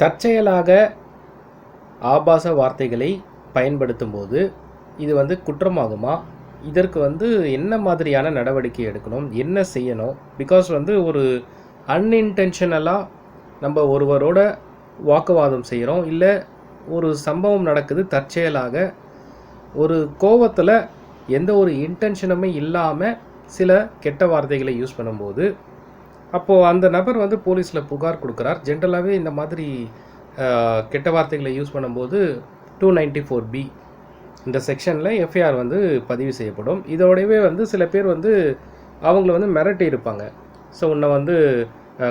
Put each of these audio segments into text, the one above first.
தற்செயலாக ஆபாச வார்த்தைகளை பயன்படுத்தும் போது இது வந்து குற்றமாகுமா? இதற்கு வந்து என்ன மாதிரியான நடவடிக்கை எடுக்கணும்? என்ன செய்யணும்? பிகாஸ் வந்து ஒரு அன்இன்டென்ஷனலாக நம்ம ஒருவரோட வாக்குவாதம் செய்கிறோம் இல்லை ஒரு சம்பவம் நடக்குது தற்செயலாக ஒரு கோவத்தில் எந்த ஒரு இன்டென்ஷனுமே இல்லாமல் சில கெட்ட வார்த்தைகளை யூஸ் பண்ணும்போது அப்போது அந்த நபர் வந்து போலீஸில் புகார் கொடுக்குறார். ஜென்ரலாகவே இந்த மாதிரி கெட்ட வார்த்தைகளை யூஸ் பண்ணும்போது டூ நைன்டி ஃபோர் பி இந்த செக்ஷனில் எஃப்ஐஆர் வந்து பதிவு செய்யப்படும். இதோடவே வந்து சில பேர் வந்து அவங்கள வந்து மிரட்டி இருப்பாங்க. ஸோ உன்னை வந்து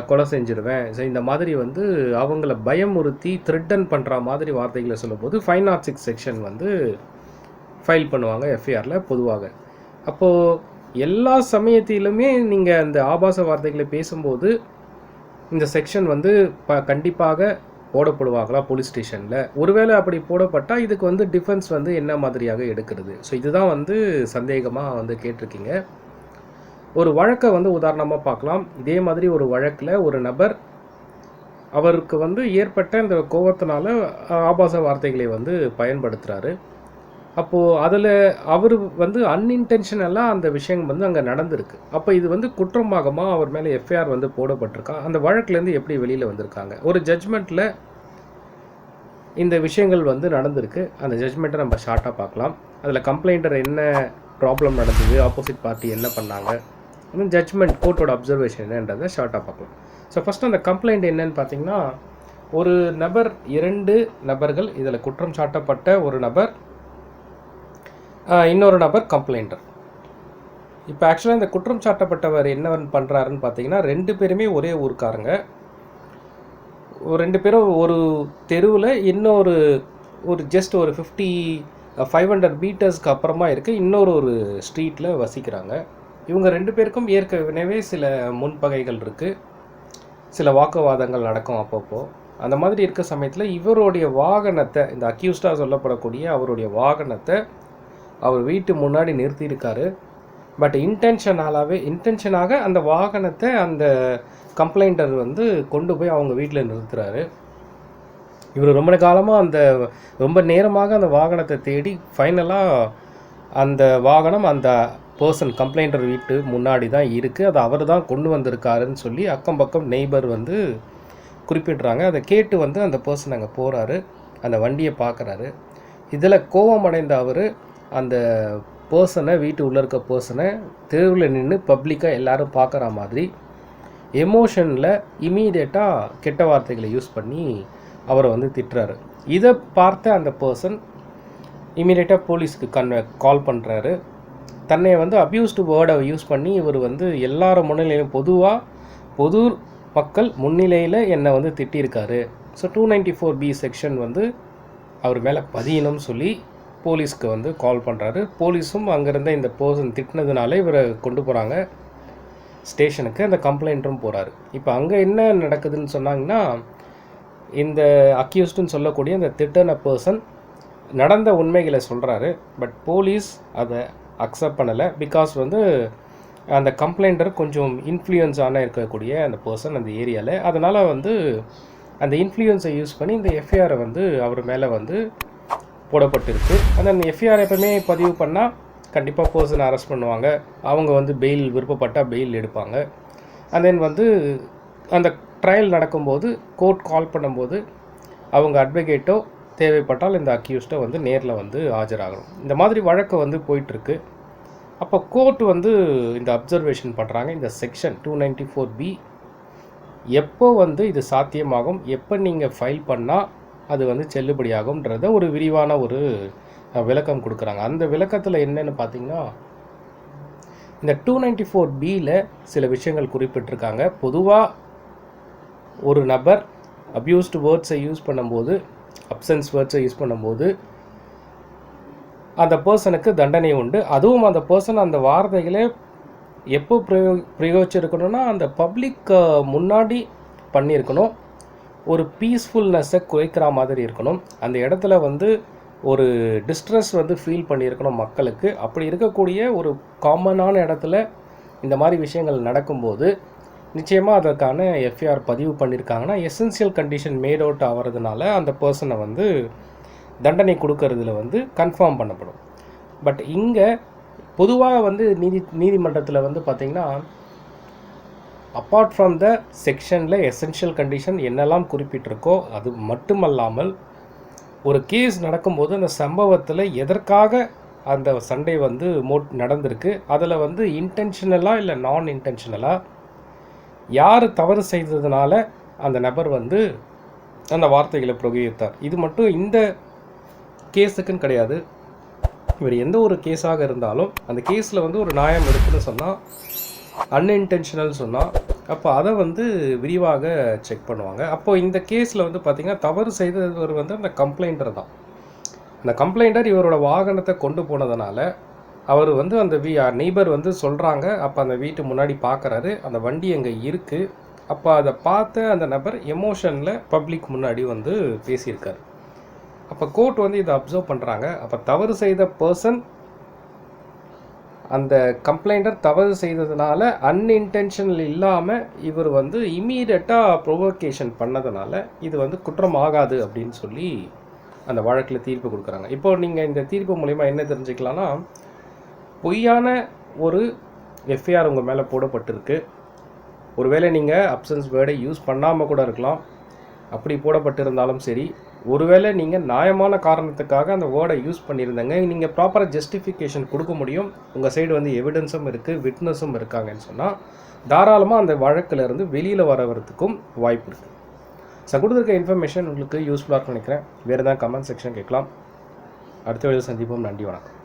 கொலை செஞ்சிருவேன். ஸோ இந்த மாதிரி வந்து அவங்கள பயமுறுத்தி த்ரெட்டன் பண்ணுற மாதிரி வார்த்தைகளை சொல்லும்போது ஃபைவ் நாட் சிக்ஸ் செக்ஷன் வந்து ஃபைல் பண்ணுவாங்க எஃப்ஐஆரில் பொதுவாக. அப்போது எல்லா சமயத்திலுமே நீங்கள் அந்த ஆபாச வார்த்தைகளை பேசும்போது இந்த செக்ஷன் வந்து ப கண்டிப்பாக போடப்படுவாங்களா போலீஸ் ஸ்டேஷனில்? ஒருவேளை அப்படி போடப்பட்டால் இதுக்கு வந்து டிஃபென்ஸ் வந்து என்ன மாதிரியாக எடுக்கிறது? ஸோ இதுதான் வந்து சந்தேகமாக வந்து கேட்டிருக்கீங்க. ஒரு வழக்கை வந்து உதாரணமாக பார்க்கலாம். இதே மாதிரி ஒரு வழக்கில் ஒரு நபர் அவருக்கு வந்து ஏற்பட்ட இந்த கோபத்தினால ஆபாச வார்த்தைகளை வந்து பயன்படுத்துகிறாரு அப்போது அதில் அவர் வந்து அன்இன்டென்ஷனலாக அந்த விஷயம் வந்து அங்கே நடந்திருக்கு. அப்போ இது வந்து குற்றமாகமாக அவர் மேலே எஃப்ஐஆர் வந்து போடப்பட்டிருக்கா? அந்த வழக்குலேருந்து எப்படி வெளியில் வந்திருக்காங்க? ஒரு ஜட்ஜ்மெண்ட்டில் இந்த விஷயங்கள் வந்து நடந்திருக்கு. அந்த ஜட்ஜ்மெண்ட்டை நம்ம ஷார்ட்டாக பார்க்கலாம். அதில் கம்ப்ளைண்டர் என்ன ப்ராப்ளம் நடந்தது? ஆப்போசிட் பார்ட்டி என்ன பண்ணாங்க? ஜட்ஜ்மெண்ட் கோர்ட்டோட அப்சர்வேஷன் என்னன்றதை ஷார்ட்டாக பார்க்கலாம். ஸோ ஃபஸ்ட் அந்த கம்ப்ளைண்ட் என்னன்னு பார்த்தீங்கன்னா ஒரு நபர் இரண்டு நபர்கள் இதில் குற்றம் சாட்டப்பட்ட ஒரு நபர் இன்னொரு நபர் கம்ப்ளைண்டர் இப்போ ஆக்சுவலாக இந்த குற்றம் சாட்டப்பட்டவர் என்ன பண்ணுறாருன்னு பார்த்தீங்கன்னா ரெண்டு பேருமே ஒரே ஊருக்காரங்க. ஒரு ரெண்டு பேரும் ஒரு தெருவில் இன்னொரு ஒரு ஜஸ்ட் ஒரு ஃபிஃப்டி ஃபைவ் ஹண்ட்ரட் மீட்டர்ஸ்க்கு அப்புறமா இருக்க இன்னொரு ஒரு ஸ்ட்ரீட்டில் வசிக்கிறாங்க. இவங்க ரெண்டு பேருக்கும் ஏற்கனவே சில முன்பகைகள் இருக்குது சில வாக்குவாதங்கள் நடக்கும் அப்பப்போ. அந்த மாதிரி இருக்க சமயத்தில் இவருடைய வாகனத்தை இந்த அக்யூஸ்டாக சொல்லப்படக்கூடிய அவருடைய வாகனத்தை அவர் வீட்டு முன்னாடி நிறுத்தியிருக்காரு. பட் இன்டென்ஷனாலாகவே இன்டென்ஷனாக அந்த வாகனத்தை அந்த கம்ப்ளைண்டர் வந்து கொண்டு போய் அவங்க வீட்டில் நிறுத்துறாரு. இவர் ரொம்ப காலமாக அந்த ரொம்ப நேரமாக அந்த வாகனத்தை தேடி ஃபைனலாக அந்த வாகனம் அந்த பர்சன் கம்ப்ளைண்டர் வீட்டு முன்னாடி தான் இருக்குது அது அவர் தான் கொண்டு வந்திருக்காருன்னு சொல்லி அக்கம் பக்கம் நெய்பர் வந்து குறிப்பிடுறாங்க. அதை கேட்டு வந்து அந்த பர்சன் அங்கே போகிறாரு அந்த வண்டியை பார்க்குறாரு. இதில் கோபமடைந்த அவர் அந்த பர்சனை வீட்டு உள்ளே இருக்க பர்சனை தெருவில் நின்று பப்ளிக்காக எல்லாரும் பார்க்குற மாதிரி எமோஷனில் இமீடியட்டாக கெட்ட வார்த்தைகளை யூஸ் பண்ணி அவரை வந்து திட்டுறாரு. இதை பார்த்த அந்த பர்சன் இமீடியட்டாக போலீஸ்க்கு கன் கால் பண்ணுறாரு தன்னை வந்து அப்யூஸ்டு வேர்டை யூஸ் பண்ணி இவர் வந்து எல்லார முன்னிலையிலும் பொதுவாக பொது மக்கள் முன்னிலையில் என்னை வந்து திட்டியிருக்காரு. So two ninety four B section வந்து அவர் மேலே பதியணும்னு சொல்லி போலீஸ்க்கு வந்து கால் பண்ணுறாரு போலீஸும் அங்கேருந்த இந்த பர்சன் திட்டினதுனால இவரை கொண்டு போகிறாங்க ஸ்டேஷனுக்கு அந்த கம்ப்ளைண்ட்டும் போகிறாரு இப்போ அங்கே என்ன நடக்குதுன்னு சொன்னாங்கன்னா இந்த அக்யூஸ்டுன்னு சொல்லக்கூடிய அந்த திட்டன பர்சன் நடந்த உண்மைகளை சொல்கிறாரு பட் போலீஸ் அதை அக்செப்ட் பண்ணலை. பிகாஸ் வந்து அந்த கம்ப்ளைண்டர் கொஞ்சம் இன்ஃப்ளூயன்ஸான இருக்கக்கூடிய அந்த பர்சன் அந்த ஏரியாவில் அதனால் வந்து அந்த இன்ஃப்ளூயன்ஸை யூஸ் பண்ணி இந்த எஃப்ஐஆரை வந்து அவர் மேலே வந்து போடப்பட்டிருக்கு. அந்த எஃப்ஐஆர் எப்பவுமே பதிவு பண்ணால் கண்டிப்பாக பர்சன் அரெஸ்ட் பண்ணுவாங்க. அவங்க வந்து பெயில் விருப்பப்பட்டால் பெயில் எடுப்பாங்க. அண்ட் தென் வந்து அந்த ட்ரையல் நடக்கும்போது கோர்ட் கால் பண்ணும்போது அவங்க அட்வொகேட்டோ தேவைப்பட்டால் இந்த அக்யூஸ்டை வந்து நேரில் வந்து ஆஜராகணும். இந்த மாதிரி வழக்கு வந்து போயிட்டுருக்கு. அப்போ கோர்ட் வந்து இந்த அப்சர்வேஷன் பண்ணுறாங்க இந்த section two ninety four B எப்போ வந்து இது சாத்தியமாகும்? எப்போ நீங்கள் ஃபைல் பண்ணால் அது வந்து செல்லுபடியாகும்ன்றத ஒரு விரிவான ஒரு விளக்கம் கொடுக்குறாங்க. அந்த விளக்கத்தில் என்னென்னு பார்த்தீங்கன்னா இந்த டூ நைன்டி ஃபோர் பியில் சில விஷயங்கள் குறிப்பிட்டிருக்காங்க. பொதுவாக ஒரு நபர் அப்யூஸ்டு வேர்ட்ஸை யூஸ் பண்ணும்போது அப்சன்ஸ் வேர்ட்ஸை யூஸ் பண்ணும்போது அந்த பர்சனுக்கு தண்டனை உண்டு. அதுவும் அந்த பர்சன் அந்த வார்த்தைகளை எப்போ பிரயோ பிரயோகிச்சிருக்கணும்னா அந்த பப்ளிக் முன்னாடி பண்ணியிருக்கணும். ஒரு பீஸ்ஃபுல்னஸை குறைக்கிற மாதிரி இருக்கணும். அந்த இடத்துல வந்து ஒரு டிஸ்ட்ரெஸ் வந்து ஃபீல் பண்ணியிருக்கணும் மக்களுக்கு. அப்படி இருக்கக்கூடிய ஒரு காமனான இடத்துல இந்த மாதிரி விஷயங்கள் நடக்கும்போது நிச்சயமாக அதற்கான எஃப்ஐஆர் பதிவு பண்ணியிருக்காங்கன்னா எசென்சியல் கண்டிஷன் மேட் அவுட் ஆகிறதுனால அந்த பர்சனை வந்து தண்டனை கொடுக்கறதுல வந்து கன்ஃபார்ம் பண்ணப்படும். பட் இங்கே பொதுவாக வந்து நீதி நீதிமன்றத்தில் வந்து பார்த்திங்கன்னா அப்பார்ட் ஃப்ரம் த செக்ஷனில் எசென்ஷியல் கண்டிஷன் என்னெல்லாம் குறிப்பிட்டிருக்கோ அது மட்டுமல்லாமல் ஒரு கேஸ் நடக்கும்போது அந்த சம்பவத்தில் எதற்காக அந்த சண்டை வந்து மோட் நடந்திருக்கு அதில் வந்து இன்டென்ஷனலாக இல்லை நான் இன்டென்ஷனலாக யார் தவறு செய்ததுனால அந்த நபர் வந்து அந்த வார்த்தைகளை புகையித்தார் இது மட்டும் இந்த கேஸுக்குன்னு கிடையாது. இவர் எந்த ஒரு கேஸாக இருந்தாலும் அந்த கேஸில் வந்து ஒரு நியாயம் இருக்குன்னு சொன்னால் அன்இன்டென்ஷனல் சொன்னால் அப்போ அதை வந்து விரிவாக செக் பண்ணுவாங்க. அப்போது இந்த கேஸில் வந்து பார்த்திங்கன்னா தவறு செய்தவர் வந்து அந்த கம்ப்ளைண்டர் தான். அந்த கம்ப்ளைண்டர் இவரோட வாகனத்தை கொண்டு போனதுனால அவர் வந்து அந்த வீ நெய்பர் வந்து சொல்கிறாங்க அப்போ அந்த வீட்டு முன்னாடி பார்க்குறாரு அந்த வண்டி அங்கே இருக்குது அப்போ அதை பார்த்த அந்த நபர் எமோஷனில் பப்ளிக் முன்னாடி வந்து பேசியிருக்காரு. அப்போ கோர்ட் வந்து இதை அப்சர்வ் பண்ணுறாங்க அப்போ தவறு செய்த பர்சன் அந்த கம்ப்ளைண்டர் தவறு செய்ததுனால அன்இன்டென்ஷனல் இல்லாமல் இவர் வந்து இம்மீடியட்டாக ப்ரொவோகேஷன் பண்ணதுனால இது வந்து குற்றம் ஆகாது அப்படின்னு சொல்லி அந்த வழக்கில் தீர்ப்பு கொடுக்குறாங்க. இப்போ நீங்கள் இந்த தீர்ப்பு மூலிமா என்ன தெரிஞ்சுக்கலாம்னா பொய்யான ஒரு எஃப்ஐஆர் உங்கள் மேலே போடப்பட்டிருக்கு. ஒருவேளை நீங்கள் அப்சன்ஸ் வேர்டை யூஸ் பண்ணாமல் கூட இருக்கலாம். அப்படி போடப்பட்டிருந்தாலும் சரி ஒருவேளை நீங்கள் நியாயமான காரணத்துக்காக அந்த வேர்டை யூஸ் பண்ணியிருந்தாங்க. நீங்கள் ப்ராப்பராக ஜஸ்டிஃபிகேஷன் கொடுக்க முடியும். உங்கள் சைடு வந்து எவிடன்ஸும் இருக்குது விட்னஸும் இருக்காங்கன்னு சொன்னால் தாராளமாக அந்த வழக்கிலிருந்து வெளியில் வரவறதுக்கும் வாய்ப்பு இருக்குது ஸோ கொடுத்துருக்க இன்ஃபர்மேஷன் உங்களுக்கு யூஸ்ஃபுல்லாக இருக்கும்னு நினைக்கிறேன். வேறு ஏதாவது கமெண்ட் செக்ஷன் கேட்கலாம். அடுத்த வீடியோ சந்திப்போம். நன்றி வணக்கம்.